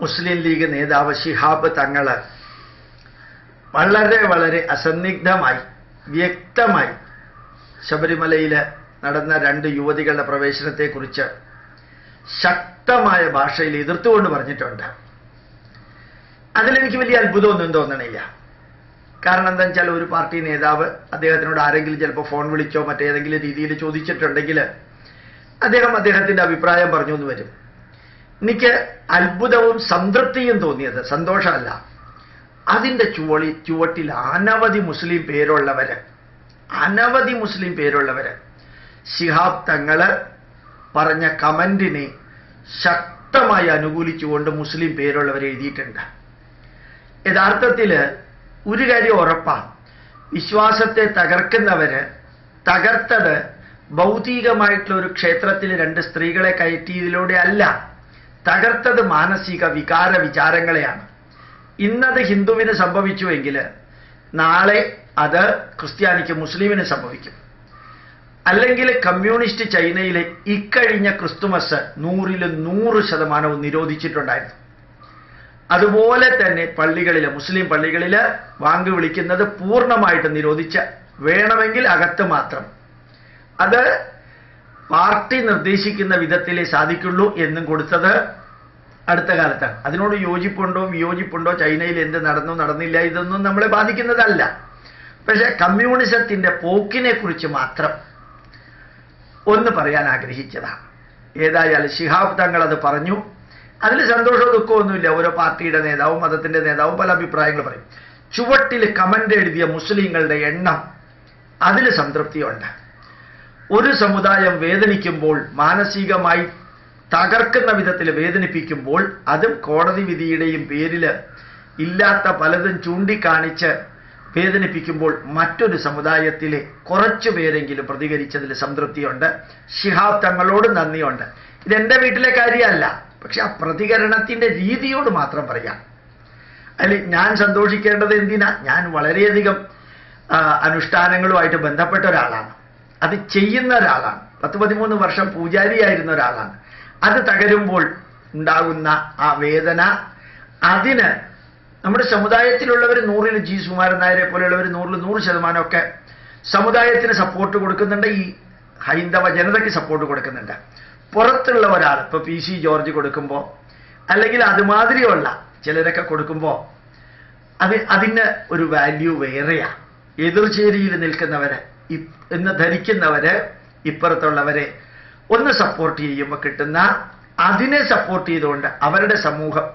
മുസ്ലിം league നേതാവ് ഷിഹാബ് തങ്ങൾ വളരെ വളരെ അസന്നിഗ്ധമായി വ്യക്തമായി ശബരിമലയിൽ നടന്ന രണ്ട് യുവതികളുടെ പ്രവേശനത്തെക്കുറിച്ച് ശക്തമായ ഭാഷയിൽ എതിർത്തുകൊണ്ട് പറഞ്ഞിട്ടുണ്ട്. അതിലെനിക്ക് വലിയ അത്ഭുതമൊന്നും തോന്നണില്ല. കാരണം എന്താ വെച്ചാൽ ഒരു പാർട്ടി നേതാവ് അദ്ദേഹത്തിനോട് ആരെങ്കിലും ചിലപ്പോൾ ഫോൺ വിളിച്ചോ മറ്റേതെങ്കിലും രീതിയിൽ ചോദിച്ചിട്ടുണ്ടെങ്കിൽ അദ്ദേഹം അദ്ദേഹത്തിന്റെ അഭിപ്രായം പറഞ്ഞു എന്ന് വരും. എനിക്ക് അത്ഭുതവും സംതൃപ്തിയും തോന്നിയത് സന്തോഷമല്ല. അതിന്റെ ചുവളി ചുവട്ടിൽ അനവധി മുസ്ലിം പേരുള്ളവര് അനവധി മുസ്ലിം പേരുള്ളവര്. ശിഹാബ് തങ്ങൾ പറഞ്ഞ കമന്റിനെ ശക്തമായി അനുകൂലിച്ചുകൊണ്ട് മുസ്ലിം പേരുള്ളവർ എഴുതിയിട്ടുണ്ട്. യഥാർത്ഥത്തിൽ ഒരു കാര്യം ഉറപ്പാണ് വിശ്വാസത്തെ തകർക്കുന്നവര് തകർത്തത് ഭൗതികമായിട്ടുള്ള ഒരു ക്ഷേത്രത്തിൽ രണ്ട് സ്ത്രീകളെ കയറ്റിയതിലൂടെ അല്ല. തകർത്തത് മാനസിക വികാര വിചാരങ്ങളെയാണ്. ഇന്നത് ഹിന്ദുവിന് സംഭവിച്ചുവെങ്കിൽ നാളെ അത് ക്രിസ്ത്യാനിക്ക് മുസ്ലിമിന് സംഭവിക്കും. അല്ലെങ്കിൽ കമ്മ്യൂണിസ്റ്റ് ചൈനയിലെ ഇക്കഴിഞ്ഞ ക്രിസ്തുമസ് നൂറിൽ നൂറ് ശതമാനവും നിരോധിച്ചിട്ടുണ്ടായിരുന്നു. അതുപോലെ തന്നെ പള്ളികളിൽ മുസ്ലിം പള്ളികളിൽ വാങ്ങി വിളിക്കുന്നത് പൂർണമായിട്ട് നിരോധിച്ച വേണമെങ്കിൽ അകത്ത് മാത്രം. അത് പാർട്ടി നിർദ്ദേശിക്കുന്ന വിധത്തിലേ സാധിക്കുള്ളൂ എന്നും കൊടുത്തത് അടുത്ത കാലത്താണ്. അതിനോട് യോജിപ്പുണ്ടോ വിയോജിപ്പുണ്ടോ ചൈനയിൽ എന്ത് നടന്നു നടന്നില്ല ഇതൊന്നും നമ്മളെ ബാധിക്കുന്നതല്ല. പക്ഷെ കമ്മ്യൂണിസത്തിന്റെ പോക്കിനെ കുറിച്ച് മാത്രം ഒന്ന് പറയാൻ ആഗ്രഹിച്ചതാണ് ഏതായാലും ശിഹാബ് തങ്ങൾ അത് പറഞ്ഞു. അതിൽ സന്തോഷവും ദുഃഖമൊന്നുമില്ല ഓരോ പാർട്ടിയുടെ നേതാവും മതത്തിന്റെ നേതാവും പല അഭിപ്രായങ്ങൾ പറയും. ചുവട്ടിൽ കമന്റ് എഴുതിയ മുസ്ലിങ്ങളുടെ എണ്ണം അതിൽ സംതൃപ്തിയുണ്ട്. ഒരു സമുദായം വേദനിക്കുമ്പോൾ മാനസികമായി തകർക്കുന്ന വിധത്തിൽ വേദനിപ്പിക്കുമ്പോൾ അതും കോടതി വിധിയുടെയും പേരിൽ ഇല്ലാത്ത പലതും ചൂണ്ടിക്കാണിച്ച് വേദനിപ്പിക്കുമ്പോൾ മറ്റൊരു സമുദായത്തിലെ കുറച്ചു പേരെങ്കിലും പ്രതികരിച്ചതിൽ സംതൃപ്തിയുണ്ട്. ഷിഹാബ് തങ്ങളോട് നന്ദിയുണ്ട്. ഇതെന്റെ വീട്ടിലെ കാര്യമല്ല. പക്ഷെ ആ പ്രതികരണത്തിന്റെ രീതിയോട് മാത്രം പറയാം. അതിൽ ഞാൻ സന്തോഷിക്കേണ്ടത് എന്തിനാ? ഞാൻ വളരെയധികം അനുഷ്ഠാനങ്ങളുമായിട്ട് ബന്ധപ്പെട്ട ഒരാളാണ്. അത് ചെയ്യുന്ന ഒരാളാണ്. പത്ത് പതിമൂന്ന് വർഷം പൂജാരിയായിരുന്ന ഒരാളാണ്. അത് തകരുമ്പോൾ ഉണ്ടാകുന്ന ആ വേദന അതിന് നമ്മുടെ സമുദായത്തിലുള്ളവർ നൂറിൽ ജി. സുമാരൻ നായരെ പോലെയുള്ളവർ നൂറിൽ നൂറ് ശതമാനമൊക്കെ സമുദായത്തിന് സപ്പോർട്ട് കൊടുക്കുന്നുണ്ട്. ഈ ഹൈന്ദവ ജനതയ്ക്ക് സപ്പോർട്ട് കൊടുക്കുന്നുണ്ട്. പുറത്തുള്ള ഒരാൾ ഇപ്പൊ പി. സി. ജോർജ് കൊടുക്കുമ്പോൾ അല്ലെങ്കിൽ അതുമാതിരിയുള്ള ചിലരൊക്കെ കൊടുക്കുമ്പോൾ അത് അതിന് ഒരു വാല്യൂ വേറെയാ. എതിർചേരിയിൽ നിൽക്കുന്നവരെ. എന്ന് ധരിക്കുന്നവര് ഇപ്പുറത്തുള്ളവരെ ഒന്ന് സപ്പോർട്ട് ചെയ്യുമ്പോൾ കിട്ടുന്ന അതിനെ സപ്പോർട്ട് ചെയ്തുകൊണ്ട് അവരുടെ സമൂഹം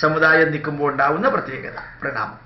സമുദായം നിൽക്കുമ്പോൾ ഉണ്ടാവുന്ന പ്രത്യേകത പ്രണാമം.